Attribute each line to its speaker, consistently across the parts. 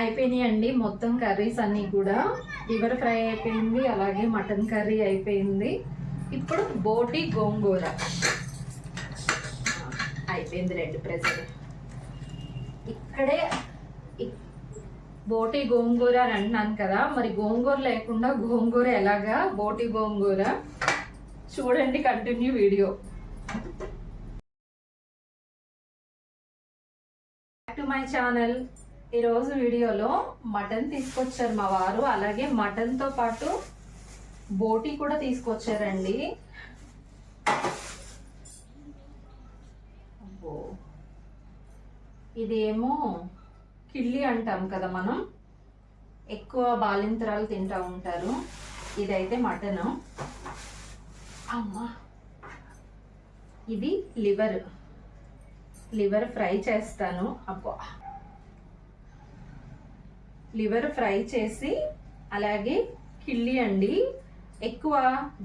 Speaker 1: అయిపోయినాయండి. మొత్తం కర్రీస్ అన్నీ కూడా. లివర్ ఫ్రై అయిపోయింది అలాగే మటన్ కర్రీ అయిపోయింది. ఇప్పుడు బోటి గోంగూర. అయిపోయింది రెండు ప్రెజర్. ఇక్కడే బోటి గోంగూర అని అంటున్నాను కదా. మరి గోంగూర లేకుండా గోంగూర ఎలాగా? బోటి గోంగూర. చూడండి continue video. To my channel ఈరోజు వీడియోలో మటన్ తీసుకొచ్చారు మా వారు. అలాగే మటన్తో పాటు బోటి కూడా తీసుకొచ్చారండి. అబ్బో. ఇదేమో కిళ్ళి అంటాం కదా మనం. ఎక్కువ బాలింతరాలు తింటూ ఉంటారు. ఇదైతే మటను. అమ్మా. ఇది లివర్. లివర్ ఫ్రై చేస్తాను. అబ్బా. లివర్ ఫ్రై చేసి అలాగే కిళ్ళి అండి. ఎక్కువ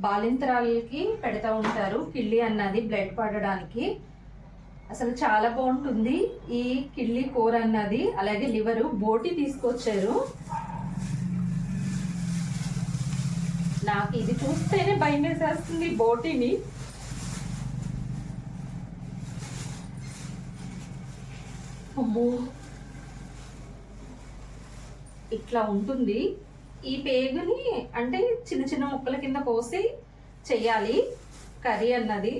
Speaker 1: బాలింతరాలకి పెడతా ఉంటారు కిళ్ళి అన్నది బ్లడ్ పడడానికి. అసలు చాలా బాగుంటుంది ఈ కిళ్ళి కూర అన్నది. అలాగే లివర్ బోటి తీసుకొచ్చారు. నాకు ఇది చూస్తేనే భయం వేసేస్తుంది బోటిని. అమ్మో. ఇట్లా ఉంటుంది. ఈ పేగుని అంటే చిన్న చిన్న ముక్కల కింద కోసి చెయ్యాలి. కర్రీ అన్నది.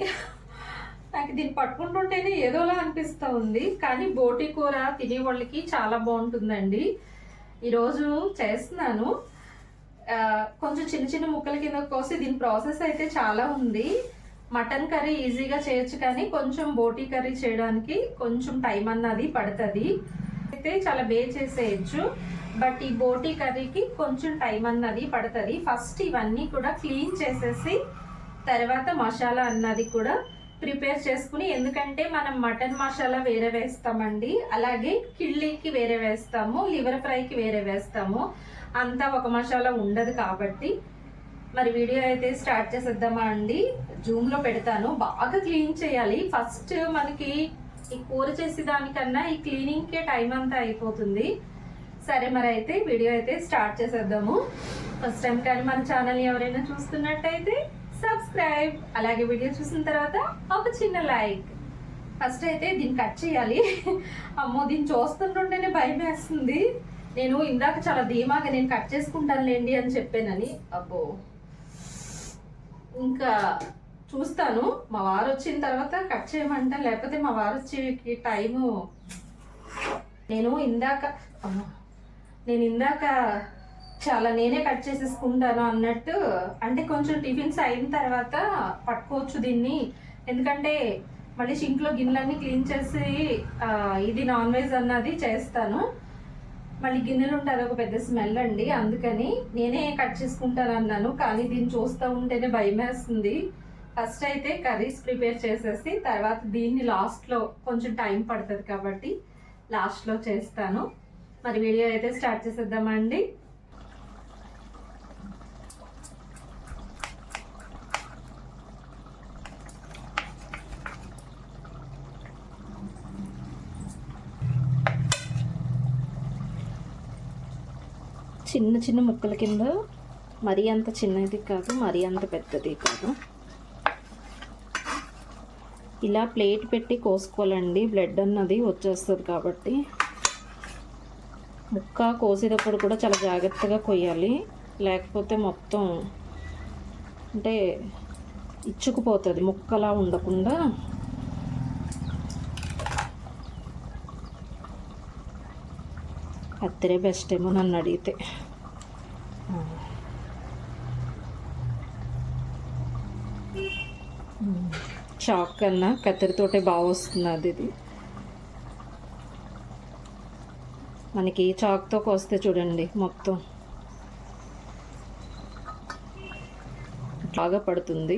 Speaker 1: నాకు దీన్ని పట్టుకుంటుంటేనే ఏదోలా అనిపిస్తూ ఉంది. కానీ బోటి కూర తినే వాళ్ళకి చాలా బాగుంటుందండి. ఈరోజు చేస్తున్నాను. కొంచెం చిన్న చిన్న ముక్కల కింద కోసి దీని ప్రాసెస్ అయితే చాలా ఉంది. మటన్ కర్రీ ఈజీగా చేయొచ్చు కానీ కొంచెం బోటీ కర్రీ చేయడానికి కొంచెం టైం అన్నది పడుతుంది. అయితే చాలా బే చేసేయచ్చు. బట్ ఈ బోటీ కర్రీకి కొంచెం టైం అన్నది పడుతుంది. ఫస్ట్ ఇవన్నీ కూడా క్లీన్ చేసేసి తర్వాత మసాలా అన్నది కూడా ప్రిపేర్ చేసుకుని ఎందుకంటే మనం మటన్ మసాలా వేరే వేస్తామండి. అలాగే కిళ్ళీకి వేరే వేస్తాము లివర్ ఫ్రైకి వేరే వేస్తాము. అంతా ఒక మసాలా ఉండదు కాబట్టి. మరి వీడియో అయితే స్టార్ట్ చేసేద్దామా అండి? జూమ్లో పెడతాను. బాగా క్లీన్ చేయాలి. ఫస్ట్ మనకి ఈ కూర చేసే దానికన్నా ఈ క్లీనింగ్కే టైం అంతా అయిపోతుంది. సరే మరి అయితే వీడియో అయితే స్టార్ట్ చేసేద్దాము. ఫస్ట్ టైం కానీ మన ఛానల్ ఎవరైనా చూస్తున్నట్టయితే సబ్స్క్రైబ్. అలాగే వీడియో చూసిన తర్వాత ఒక చిన్న లైక్. ఫస్ట్ అయితే దీన్ని కట్ చేయాలి. అమ్మో దీన్ని చూస్తుంటుంటేనే భయం వేస్తుంది. నేను ఇందాక చాలా ధీమాగా నేను కట్ చేసుకుంటానులేండి అని చెప్పానని. అబ్బో. ఇంకా చూస్తాను. మా వారు వచ్చిన తర్వాత కట్ చేయమంటా లేకపోతే మా వారు వచ్చేకి టైము నేను ఇందాక అమ్మో. నేను ఇందాక చాలా నేనే కట్ చేసేసుకుంటాను అన్నట్టు అంటే కొంచెం టిఫిన్స్ అయిన తర్వాత పట్టుకోవచ్చు దీన్ని. ఎందుకంటే మళ్ళీ షింక్లో గిన్నెలన్నీ క్లీన్ చేసి ఇది నాన్ వెజ్ అన్నది చేస్తాను. మళ్ళీ గిన్నెలు ఉంటారు ఒక పెద్ద స్మెల్ అండి అందుకని నేనే కట్ చేసుకుంటాను అన్నాను. కానీ దీన్ని చూస్తూ ఉంటేనే భయం వేస్తుంది. ఫస్ట్ అయితే కర్రీస్ ప్రిపేర్ చేసేసి తర్వాత దీన్ని లాస్ట్లో కొంచెం టైం పడుతుంది కాబట్టి లాస్ట్లో చేస్తాను. మరి వీడియో అయితే స్టార్ట్ చేసేద్దామండి. చిన్న చిన్న ముక్కల కింద మరీ అంత చిన్నది కాదు మరీ అంత పెద్దది కాదు. ఇలా ప్లేట్ పెట్టి కోసుకోవాలండి బ్లడ్ అన్నది వచ్చేస్తుంది కాబట్టి. ముక్క కోసేటప్పుడు కూడా చాలా జాగ్రత్తగా కొయ్యాలి. లేకపోతే మొత్తం అంటే ఇచ్చుకుపోతుంది. ముక్కలా ఉండకుండా కత్తిరే బెస్ట్ ఏమో నన్ను అడిగితే. చాక్ కన్నా కత్తిరితోటే బాగా వస్తుంది అది ఇది. మనకి చాక్తో కోస్తే చూడండి మొత్తం. బాగా పడుతుంది.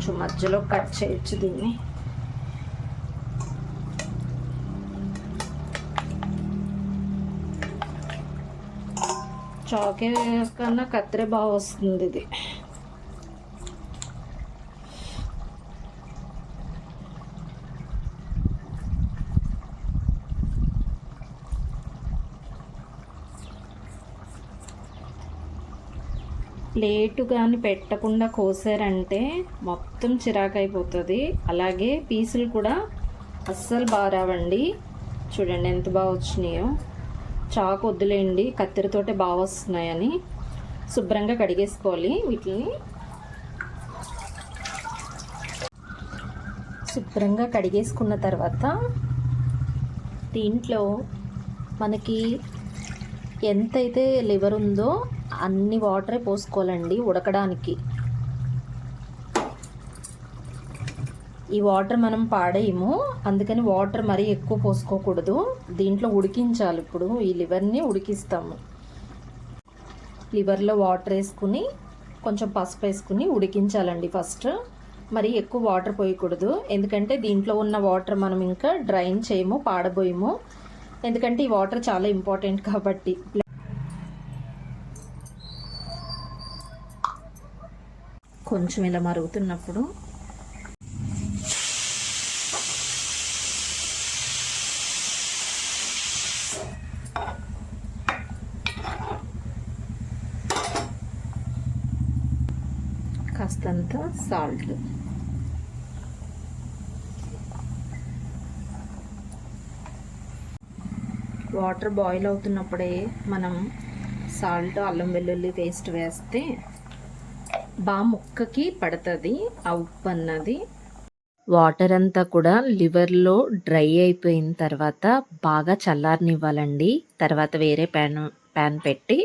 Speaker 1: కొంచెం మధ్యలో కట్ చేయొచ్చు దీన్ని. చాకే కన్నా కత్తిరే బాగా వస్తుంది ఇది. ప్లేటు కానీ పెట్టకుండా కోసారంటే మొత్తం చిరాకు అయిపోతుంది అలాగే పీసులు కూడా అస్సలు బాగా రావండి చూడండి ఎంత బాగా వచ్చినాయో. చాకు వద్దులేండి కత్తెరతోటే బాగా వస్తున్నాయని. శుభ్రంగా కడిగేసుకోవాలి వీటిని. శుభ్రంగా కడిగేసుకున్న తర్వాత దీంట్లో మనకి ఎంతైతే లివర్ ఉందో అన్ని వాటరే పోసుకోవాలండి ఉడకడానికి. ఈ వాటర్ మనం పాడేయము. అందుకని వాటర్ మరీ ఎక్కువ పోసుకోకూడదు. దీంట్లో ఉడికించాలి ఇప్పుడు. ఈ లివర్ని ఉడికిస్తాము. లివర్లో వాటర్ వేసుకుని కొంచెం పసుపు వేసుకుని ఉడికించాలండి ఫస్ట్. మరి ఎక్కువ వాటర్ పోయకూడదు. ఎందుకంటే దీంట్లో ఉన్న వాటర్ మనం ఇంకా డ్రైన్ చేయము పాడబోయము. ఎందుకంటే ఈ వాటర్ చాలా ఇంపార్టెంట్ కాబట్టి. కొంచెం ఇలా మరుగుతున్నప్పుడు కాస్తంత సాల్ట్. వాటర్ బాయిల్ అవుతున్నప్పుడే మనం సాల్ట్ అల్లం వెల్లుల్లి పేస్ట్ వేస్తే బా ముక్కకి పడుతుంది ఆ ఉప్పు అన్నది వాటర్ అంతా కూడా లివర్లో డ్రై అయిపోయిన తర్వాత బాగా చల్లారనివ్వాలండి. తర్వాత వేరే ప్యాన్ ప్యాన్ పెట్టి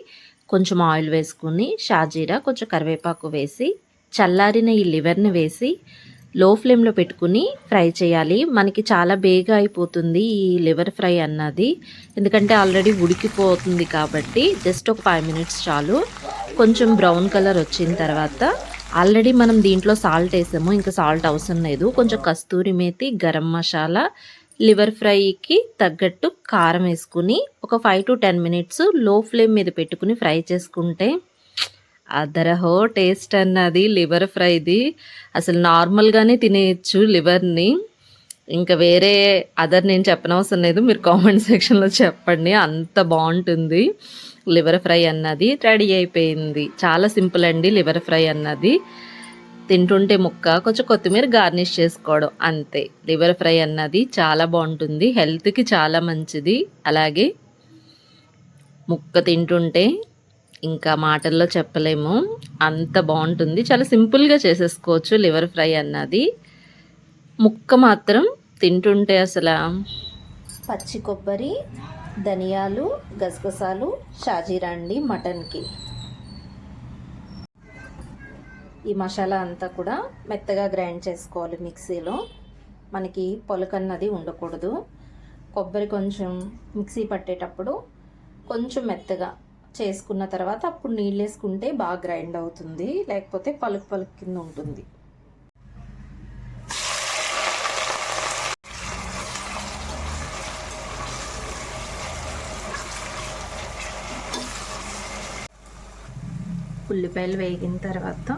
Speaker 1: కొంచెం ఆయిల్ వేసుకుని షాజీరా కొంచెం కరివేపాకు వేసి చల్లారిన ఈ లివర్ని వేసి లో ఫ్లేమ్లో పెట్టుకుని ఫ్రై చేయాలి. మనకి చాలా బేగా అయిపోతుంది ఈ లివర్ ఫ్రై అన్నది. ఎందుకంటే ఆల్రెడీ ఉడికిపోతుంది కాబట్టి జస్ట్ ఒక ఫైవ్ మినిట్స్ చాలు. కొంచెం బ్రౌన్ కలర్ వచ్చిన తర్వాత ఆల్రెడీ మనం దీంట్లో సాల్ట్ వేసాము. ఇంకా సాల్ట్ అవసరం లేదు. కొంచెం కస్తూరి మేతి గరం మసాలా లివర్ ఫ్రైకి తగ్గట్టు కారం వేసుకుని ఒక ఫైవ్ టు టెన్ మినిట్స్లో ఫ్లేమ్ మీద పెట్టుకుని ఫ్రై చేసుకుంటే అదరహో టేస్ట్ అన్నది లివర్ ఫ్రైది. అసలు నార్మల్గానే తినేయచ్చు లివర్ని. ఇంకా వేరే అదర్ నేను చెప్పనవసరం లేదు మీరు కామెంట్ సెక్షన్లో చెప్పండి. అంత బాగుంటుంది లివర్ ఫ్రై అన్నది. రెడీ అయిపోయింది. చాలా సింపుల్ అండి లివర్ ఫ్రై అన్నది. తింటుంటే ముక్క కొంచెం కొత్తిమీర గార్నిష్ చేసుకోవడం అంతే. లివర్ ఫ్రై అన్నది చాలా బాగుంటుంది. హెల్త్కి చాలా మంచిది. అలాగే ముక్క తింటుంటే ఇంకా మాటల్లో చెప్పలేము. అంత బాగుంటుంది. చాలా సింపుల్గా చేసేసుకోవచ్చు లివర్ ఫ్రై అన్నది. ముక్క మాత్రం తింటుంటే అసలు పచ్చి కొబ్బరి ధనియాలు గసగసాలు షాజీరా అండి మటన్కి. ఈ మసాలా అంతా కూడా మెత్తగా గ్రైండ్ చేసుకోవాలి మిక్సీలో. మనకి పొలకన్నది ఉండకూడదు. కొబ్బరి కొంచెం మిక్సీ పట్టేటప్పుడు కొంచెం మెత్తగా చేసుకున్న తర్వాత అప్పుడు నీళ్ళు వేసుకుంటే బాగా గ్రైండ్ అవుతుంది. లేకపోతే పలుకు పలుకు కింద ఉంటుంది. ఉల్లిపాయలు వేగిన తర్వాత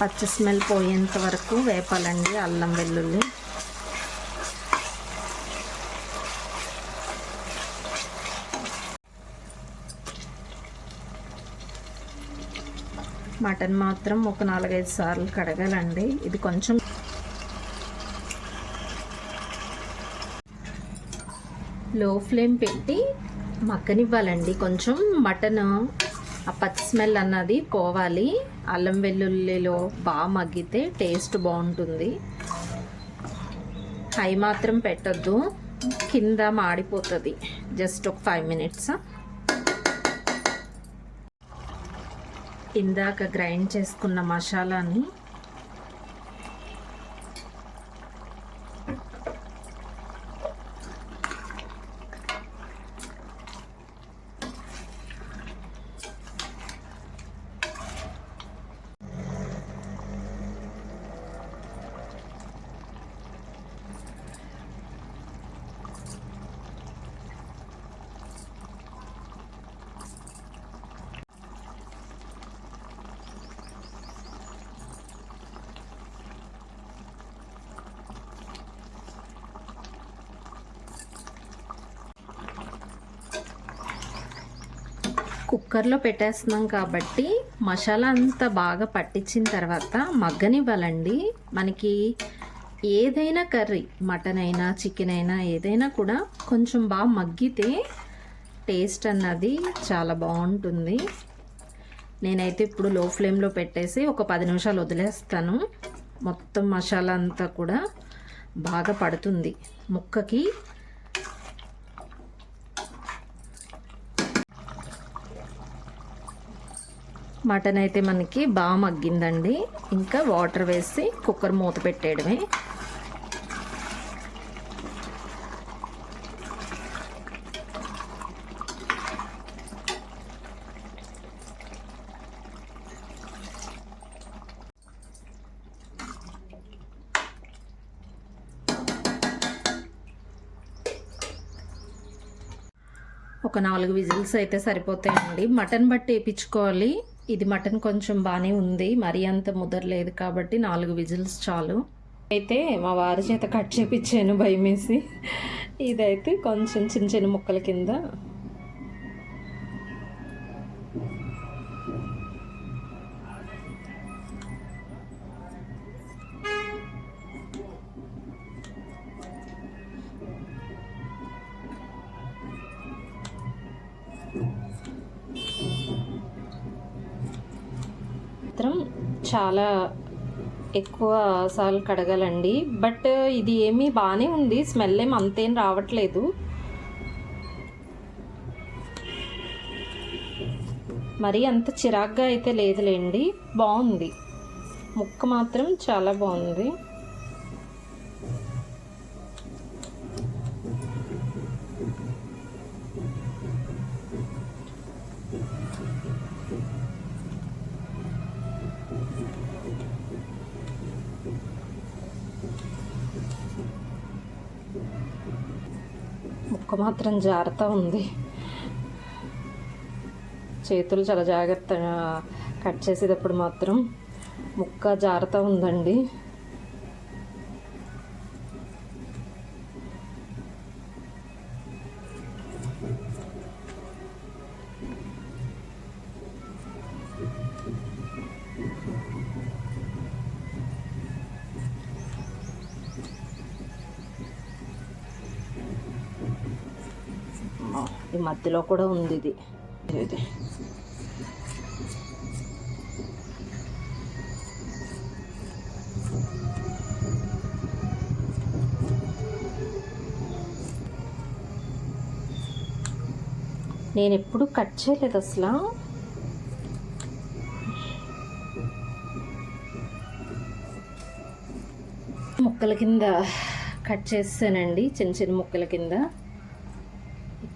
Speaker 1: పచ్చి స్మెల్ పోయేంత వరకు వేపాలండి అల్లం వెల్లుల్లి. మటన్ మాత్రం ఒక నాలుగైదు సార్లు కడగాలండి. ఇది కొంచెం లో ఫ్లేమ్ పెట్టి మక్కనివ్వాలండి కొంచెం మటన్ ఆ పచ్చి స్మెల్ అన్నది పోవాలి. అల్లం వెల్లుల్లిలో బాగా మగ్గితే టేస్ట్ బాగుంటుంది. హై మాత్రం పెట్టద్దు. కింద మాడిపోతుంది. జస్ట్ ఒక ఫైవ్ మినిట్స్. ఇందాక గ్రైండ్ చేసుకున్న మసాలాని కుక్కర్లో పెట్టేస్తున్నాం కాబట్టి మసాలా అంతా బాగా పట్టించిన తర్వాత మగ్గనివ్వాలండి. మనకి ఏదైనా కర్రీ మటన్ అయినా చికెన్ అయినా ఏదైనా కూడా కొంచెం బాగా మగ్గితే టేస్ట్ అన్నది చాలా బాగుంటుంది. నేనైతే ఇప్పుడు లో ఫ్లేమ్లో పెట్టేసి ఒక పది నిమిషాలు వదిలేస్తాను. మొత్తం మసాలా అంతా కూడా బాగా పడుతుంది. ముక్కకి మటన్ అయితే మనకి బాగా మగ్గిందండి. ఇంకా వాటర్ వేసి కుక్కర్ మూత పెట్టేయడమే. ఒక నాలుగు విజిల్స్ అయితే సరిపోతాయండి. మటన్ బట్టి వేయించుకోవాలి. ఇది మటన్ కొంచెం బాగానే ఉంది మరీ అంత ముదరలేదు కాబట్టి నాలుగు విజిల్స్ చాలు. అయితే మా వారి చేత కట్ చేపించాను భయమేసి. ఇదైతే కొంచెం చిన్న చిన్న ముక్కల కింద చాలా ఎక్కువ సార్లు కడగాలండి. బట్ ఇది ఏమీ బాగానే ఉంది. స్మెల్ ఏం అంతేం రావట్లేదు. మరీ అంత చిరాగ్గా అయితే లేదులేండి. బాగుంది. ముక్క మాత్రం చాలా బాగుంది. ముక్క మాత్రం జాగ్రత్త ఉంది. చేతులు చాలా జాగ్రత్తగా కట్ చేసేటప్పుడు మాత్రం ముక్క జాగ్రత్త ఉందండి. ఈ మధ్యలో కూడా ఉంది ఇది ఇది నేను ఎప్పుడు కట్ చేయలేదు అసలు. ముక్కల కింద కట్ చేసానండి చిన్న చిన్న ముక్కల కింద.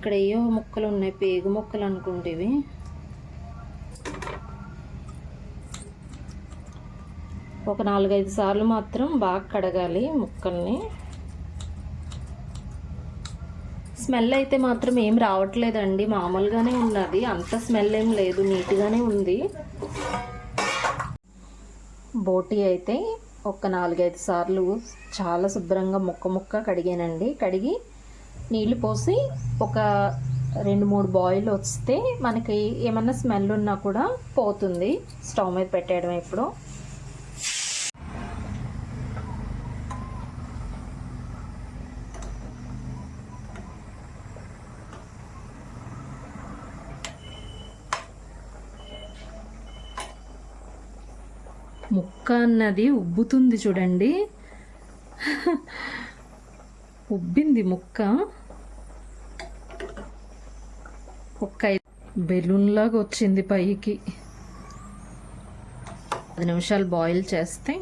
Speaker 1: ఇక్కడ ఏవో ముక్కలు ఉన్నాయి పేగు ముక్కలు అనుకుంటేవి. ఒక నాలుగైదు సార్లు మాత్రం బాగా కడగాలి ముక్కల్ని. స్మెల్ అయితే మాత్రం ఏం రావట్లేదండి మామూలుగానే ఉన్నది. అంత స్మెల్ ఏం లేదు నీట్గానే ఉంది. బోటి అయితే ఒక నాలుగైదు సార్లు చాలా శుభ్రంగా ముక్క ముక్క కడిగానండి. కడిగి నీళ్ళు పోసి ఒక రెండు మూడు బాయిల్ వస్తే మనకి ఏమన్నా స్మెల్ ఉన్నా కూడా పోతుంది. స్టవ్ మీద పెట్టేయడం ఇప్పుడు. ముక్క అన్నది ఉబ్బుతుంది చూడండి. ఉబ్బింది ముక్క. ఒక్క బెలూన్ లాగా వచ్చింది పైకి. పది నిమిషాలు బాయిల్ చేస్తే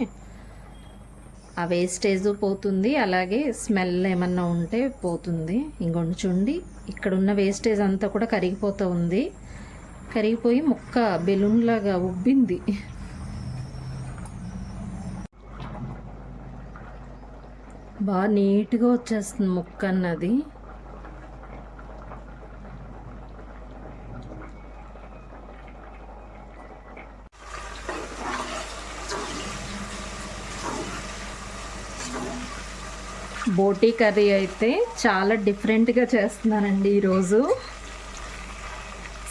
Speaker 1: ఆ వేస్టేజ్ పోతుంది అలాగే స్మెల్ ఏమన్నా ఉంటే పోతుంది. ఇంకొంచెం చూడండి ఇక్కడ ఉన్న వేస్టేజ్ అంతా కూడా కరిగిపోతూ ఉంది. కరిగిపోయి ముక్క బెలూన్ లాగా ఉబ్బింది. బాగా నీట్గా వచ్చేస్తుంది ముక్క అన్నది. బోటీ కర్రీ అయితే చాలా డిఫరెంట్గా చేస్తున్నానండి ఈరోజు.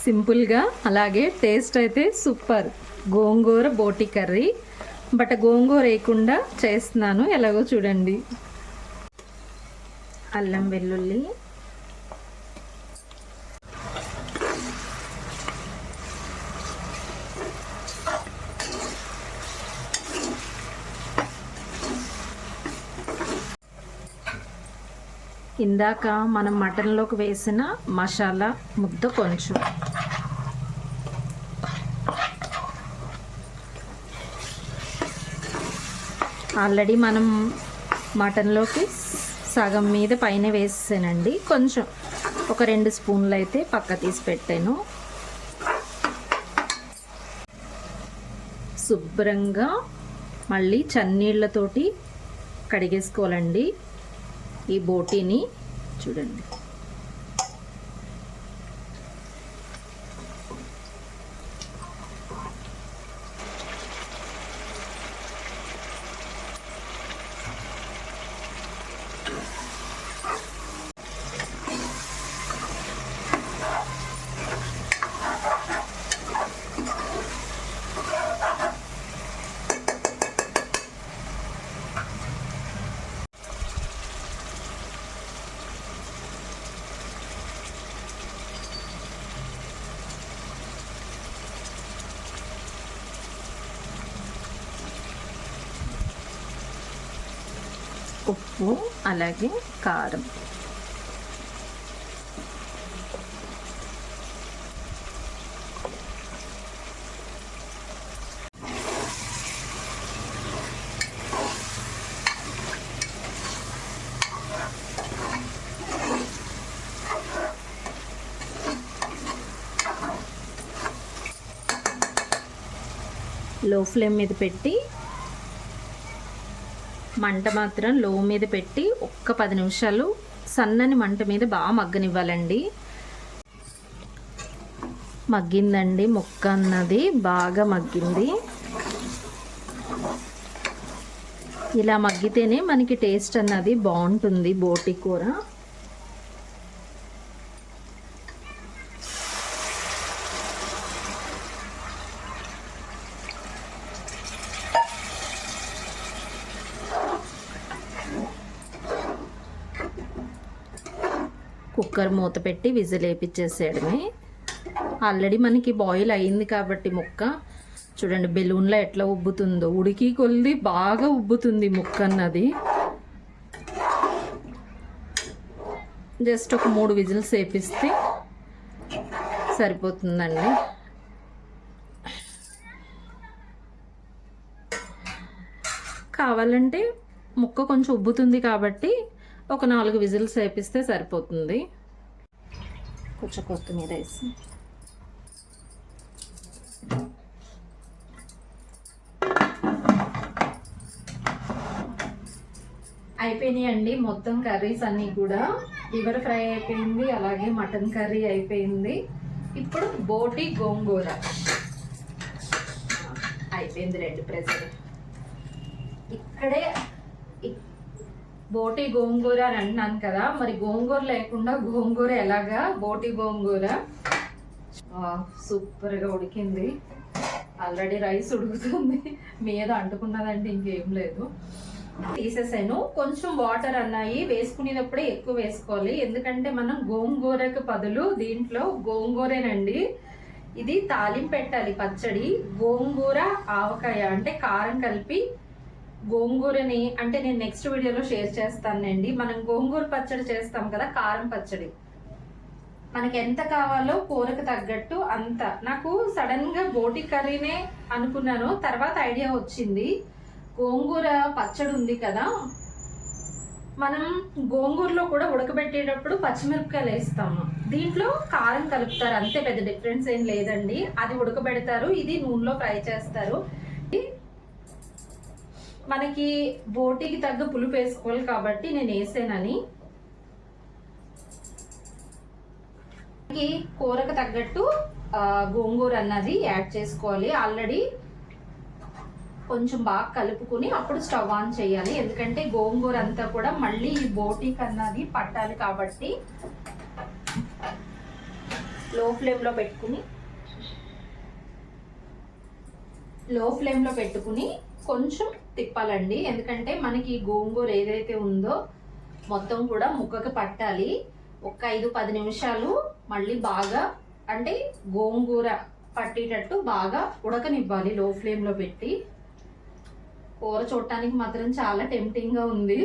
Speaker 1: సింపుల్గా అలాగే టేస్ట్ అయితే సూపర్ గోంగూర బోటి కర్రీ. బట్ గోంగూర వేయకుండా చేస్తున్నాను ఎలాగో చూడండి. అల్లం వెల్లుల్లి ఇందాక మనం మటన్లోకి వేసిన మసాలా ముద్ద కొంచెం. ఆల్రెడీ మనం మటన్లోకి సగం మీద పైన వేసానండి. కొంచెం ఒక రెండు స్పూన్లు అయితే పక్క తీసి పెట్టాను. శుభ్రంగా మళ్ళీ చన్నీళ్ళతోటి కడిగేసుకోవాలండి. ఈ బోటీని చూడండి ఉప్పు అలాగే కారం. లో ఫ్లేమ్ మీద పెట్టి మంట మాత్రం లో మీద పెట్టి ఒక్క పది నిమిషాలు సన్నని మంట మీద బాగా మగ్గనివ్వాలండి. మగ్గిందండి ముక్క అన్నది బాగా మగ్గింది. ఇలా మగ్గితేనే మనకి టేస్ట్ అన్నది బాగుంటుంది బోటి కూర. కుక్కర్ మూత పెట్టి విజిల్ వేపించేసేయడమే. ఆల్రెడీ మనకి బాయిల్ అయింది కాబట్టి ముక్క. చూడండి బెలూన్లో ఎట్లా ఉబ్బుతుందో. ఉడికి కొలిది బాగా ఉబ్బుతుంది ముక్క అన్నది. జస్ట్ ఒక మూడు విజిల్స్ వేపిస్తే సరిపోతుందండి. కావాలంటే ముక్క కొంచెం ఉబ్బుతుంది కాబట్టి ఒక నాలుగు విజిల్స్ వేపిస్తే సరిపోతుంది. కొంచెం కొత్తిమీర వేసి. అయిపోయినాయండి మొత్తం కర్రీస్ అన్నీ కూడా. లివర్ ఫ్రై అయిపోయింది అలాగే మటన్ కర్రీ అయిపోయింది. ఇప్పుడు బోటి గోంగూర. అయిపోయింది రెండు ప్రెజర్. ఇక్కడే బోటి గోంగూర అని అన్నాను కదా మరి గోంగూర లేకుండా గోంగూర ఎలాగా? బోటి గోంగూర. సూపర్గా ఉడికింది. ఆల్రెడీ రైస్ ఉడుకుతుంది. మీద అంటుకున్నదంటే ఇంకేం లేదు. తీసేసాను. కొంచెం వాటర్ అన్నాయి. వేసుకునేటప్పుడే ఎక్కువ వేసుకోవాలి. ఎందుకంటే మనం గోంగూరకు బదులు దీంట్లో గోంగూరేనండి. ఇది తాలింపు పెట్టాలి పచ్చడి. గోంగూర ఆవకాయ అంటే కారం కలిపి గోంగూరని అంటే నేను నెక్స్ట్ వీడియోలో షేర్ చేస్తానండి. మనం గోంగూర పచ్చడి చేస్తాం కదా కారం పచ్చడి. మనకి ఎంత కావాలో కూరకు తగ్గట్టు అంత. నాకు సడన్గా బోటి కర్రీనే అనుకున్నాను. తర్వాత ఐడియా వచ్చింది. గోంగూర పచ్చడి ఉంది కదా. మనం గోంగూరలో కూడా ఉడకబెట్టేటప్పుడు పచ్చిమిరపకాయలు వేస్తాము. దీంట్లో కారం కలుపుతారు. అంతే పెద్ద డిఫరెన్స్ ఏం లేదండి. అది ఉడకబెడతారు. ఇది నూనెలో ఫ్రై చేస్తారు. మనకి బోటికి తగ్గ పులుపు వేసుకోవాలి కాబట్టి నేను వేసానని. మనకి కూరకు తగ్గట్టు గోంగూర అన్నది యాడ్ చేసుకోవాలి. ఆల్రెడీ కొంచెం బాగా కలుపుకుని అప్పుడు స్టవ్ ఆన్ చేయాలి. ఎందుకంటే గోంగూర అంతా కూడా మళ్ళీ ఈ బోటికి అన్నది పట్టాలి కాబట్టి లో ఫ్లేమ్లో పెట్టుకుని లో ఫ్లేమ్లో పెట్టుకుని కొంచెం తిప్పాలండి. ఎందుకంటే మనకి గోంగూర ఏదైతే ఉందో మొత్తం కూడా ముక్కకి పట్టాలి. ఒక ఐదు పది నిమిషాలు మళ్ళీ బాగా అంటే గోంగూర పట్టేటట్టు బాగా ఉడకనివ్వాలి లో ఫ్లేమ్లో పెట్టి. కూర చూడటానికి మాత్రం చాలా టెంప్టింగ్గా ఉంది.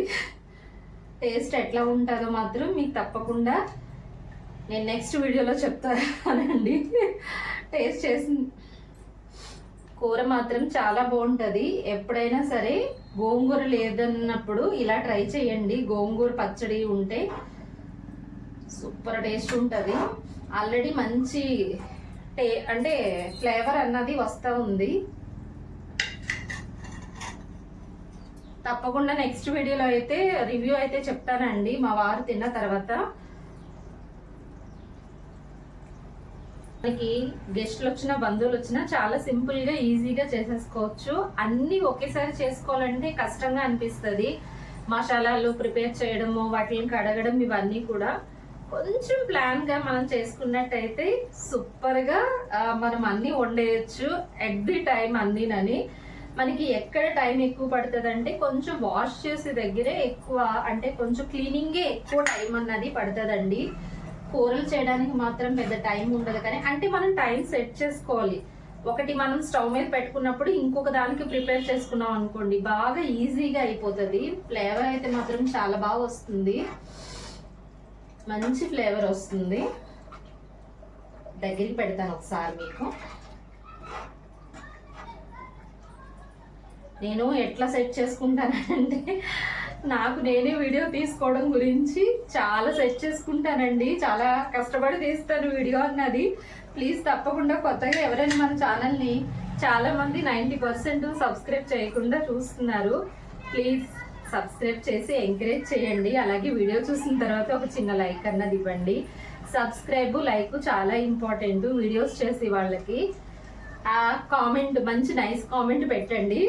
Speaker 1: టేస్ట్ ఎట్లా ఉంటుందో మాత్రం మీకు తప్పకుండా నేను నెక్స్ట్ వీడియోలో చెప్తానండి టేస్ట్ చేసి కూర మాత్రం చాలా బాగుంటుంది. ఎప్పుడైనా సరే గోంగూర లేదన్నప్పుడు ఇలా ట్రై చేయండి. గోంగూర పచ్చడి ఉంటే సూపర్ టేస్ట్ ఉంటుంది. ఆల్రెడీ మంచి టే అంటే ఫ్లేవర్ అన్నది వస్తూ ఉంది. తప్పకుండా నెక్స్ట్ వీడియోలో అయితే రివ్యూ అయితే చెప్తానండి. మా వారు తిన్న తర్వాత మనకి గెస్ట్లు వచ్చినా బంధువులు వచ్చినా చాలా సింపుల్గా ఈజీగా చేసేసుకోవచ్చు. అన్ని ఒకేసారి చేసుకోవాలంటే కష్టంగా అనిపిస్తుంది. మసాలాలు ప్రిపేర్ చేయడము వాటిని కడగడం ఇవన్నీ కూడా కొంచెం ప్లాన్గా మనం చేసుకున్నట్టయితే సూపర్గా మనం అన్ని వండేయచ్చు. ఎట్ ది టైం అన్నీనని మనకి ఎక్కడ టైం ఎక్కువ పడుతుంది అంటే కొంచెం వాష్ చేసే దగ్గరే ఎక్కువ అంటే కొంచెం క్లీనింగే ఎక్కువ టైం అన్నది పడుతుందండి. కూరలు చేయడానికి మాత్రం పెద్ద టైం ఉండదు. కానీ అంటే మనం టైం సెట్ చేసుకోవాలి. ఒకటి మనం స్టవ్ మీద పెట్టుకున్నప్పుడు ఇంకొక దానికి ప్రిపేర్ చేసుకున్నాం అనుకోండి బాగా ఈజీగా అయిపోతుంది. ఫ్లేవర్ అయితే మాత్రం చాలా బాగా వస్తుంది. మంచి ఫ్లేవర్ వస్తుంది. దగ్గరికి పెడతాను ఒకసారి మీకు. నేను ఎట్లా సెట్ చేసుకుంటానంటే నాకు నేనే వీడియో తీసుకోవడం గురించి చాలా సెట్ చేసుకుంటానండి. చాలా కష్టపడి తీస్తాను వీడియో అన్నది. ప్లీజ్ తప్పకుండా కొత్తగా ఎవరైనా మన ఛానల్ని చాలామంది నైంటీ పర్సెంట్ సబ్స్క్రైబ్ చేయకుండా చూస్తున్నారు. ప్లీజ్ సబ్స్క్రైబ్ చేసి ఎంకరేజ్ చేయండి. అలాగే వీడియో చూసిన తర్వాత ఒక చిన్న లైక్ అన్నది ఇవ్వండి. సబ్స్క్రైబ్ లైక్ చాలా ఇంపార్టెంట్ వీడియోస్ చేసే వాళ్ళకి ఆ కామెంట్ మంచి నైస్ కామెంట్ పెట్టండి.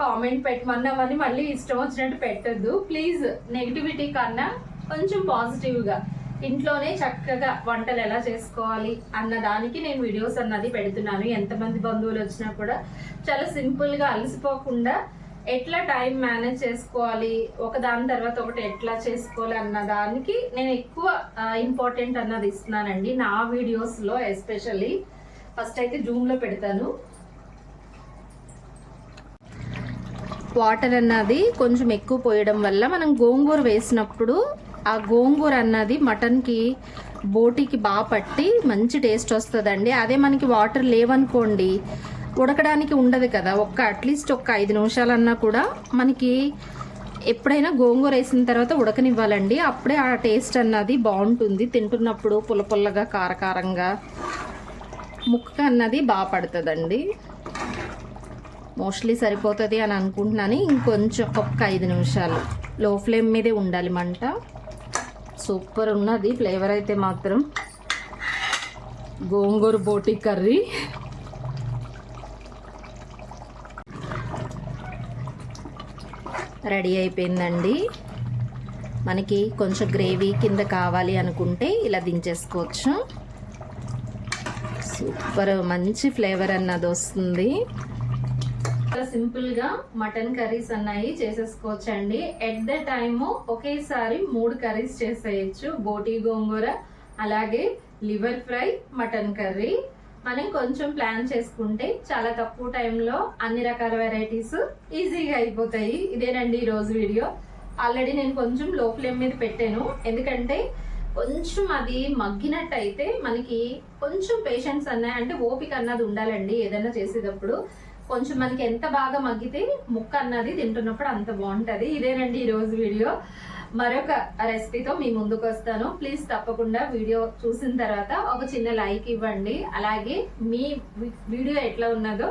Speaker 1: కామెంట్ పెట్టమన్నామని మళ్ళీ ఇష్టం వచ్చినట్టు పెట్టద్దు. ప్లీజ్ నెగిటివిటీ కన్నా కొంచెం పాజిటివ్గా ఇంట్లోనే చక్కగా వంటలు ఎలా చేసుకోవాలి అన్న దానికి నేను వీడియోస్ అన్నది పెడుతున్నాను. ఎంతమంది బంధువులు వచ్చినా కూడా చాలా సింపుల్గా అలసిపోకుండా ఎట్లా టైం మేనేజ్ చేసుకోవాలి ఒక దాని తర్వాత ఒకటి ఎట్లా చేసుకోవాలి అన్న దానికి నేను ఎక్కువ ఇంపార్టెంట్ అన్నది ఇస్తున్నానండి. నా వీడియోస్లో ఎస్పెషల్లీ ఫస్ట్ అయితే జూమ్లో పెడతాను. వాటర్ అన్నది కొంచెం ఎక్కువ పోయడం వల్ల మనం గోంగూర వేసినప్పుడు ఆ గోంగూర అన్నది మటన్కి బోటీకి బాగా పట్టి మంచి టేస్ట్ వస్తుందండి. అదే మనకి వాటర్ లేవనుకోండి ఉడకడానికి ఉండదు కదా. ఒక్క అట్లీస్ట్ ఒక్క ఐదు నిమిషాలన్నా కూడా మనకి ఎప్పుడైనా గోంగూర వేసిన తర్వాత ఉడకనివ్వాలండి. అప్పుడే ఆ టేస్ట్ అన్నది బాగుంటుంది. తింటున్నప్పుడు పుల్ల పుల్లగా కారకారంగా ముక్క అన్నది బాగా పడుతుందండి. మోస్ట్లీ సరిపోతుంది అని అనుకుంటున్నాను. ఇంకొంచెం ఒక్క ఐదు నిమిషాలు. లో ఫ్లేమ్ మీదే ఉండాలి మంట. సూపర్ ఉన్నది. ఫ్లేవర్ అయితే మాత్రం గోంగూర బోటి కర్రీ. రెడీ అయిపోయిందండి. మనకి కొంచెం గ్రేవీ కింద కావాలి అనుకుంటే ఇలా దించేసుకోవచ్చు. సూపర్ మంచి ఫ్లేవర్ అన్నది వస్తుంది. సింపుల్గా సింపుల్గా మటన్ కర్రీస్ అన్నాయి చేసేసుకోవచ్చు అండి ఎట్ ద టైమ్ ఒకేసారి మూడు కర్రీస్ చేసేయచ్చు. బోటి గోంగూర అలాగే లివర్ ఫ్రై మటన్ కర్రీ. మనం కొంచెం ప్లాన్ చేసుకుంటే చాలా తక్కువ టైంలో అన్ని రకాల వెరైటీస్ ఈజీగా అయిపోతాయి. ఇదేనండి ఈ రోజు వీడియో. ఆల్రెడీ నేను కొంచెం లో ఫ్లేమ్ మీద పెట్టాను. ఎందుకంటే కొంచెం అది మగ్గినట్టయితే మనకి కొంచెం పేషెన్స్ అన్న అంటే ఓపిక అన్నది ఉండాలండి ఏదైనా చేసేటప్పుడు. కొంచెం మనకి ఎంత బాగా మగ్గితే ముక్క అన్నది తింటున్నప్పుడు అంత బాగుంటుంది. ఇదేనండి ఈరోజు వీడియో. మరొక రెసిపీతో మీ ముందుకు వస్తాను. ప్లీజ్ తప్పకుండా వీడియో చూసిన తర్వాత ఒక చిన్న లైక్ ఇవ్వండి. అలాగే మీ వీడియో ఎట్లా ఉన్నదో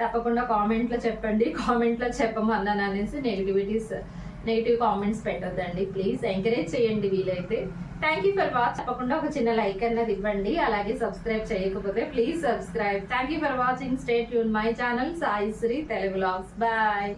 Speaker 1: తప్పకుండా కామెంట్లో చెప్పండి. కామెంట్లో చెప్పము అన్నాను అనేసి నెగిటివిటీస్ నెగిటివ్ కామెంట్స్ పెట్టొద్దండి ప్లీజ్ ఎంకరేజ్ చేయండి వీలైతే. థ్యాంక్ యూ ఫర్ వాచ్ తప్పకుండా ఒక చిన్న లైక్ అన్నది ఇవ్వండి. అలాగే సబ్స్క్రైబ్ చేయకపోతే please subscribe thank you for watching stay Yoon my channel Sai Sri Telugu logs bye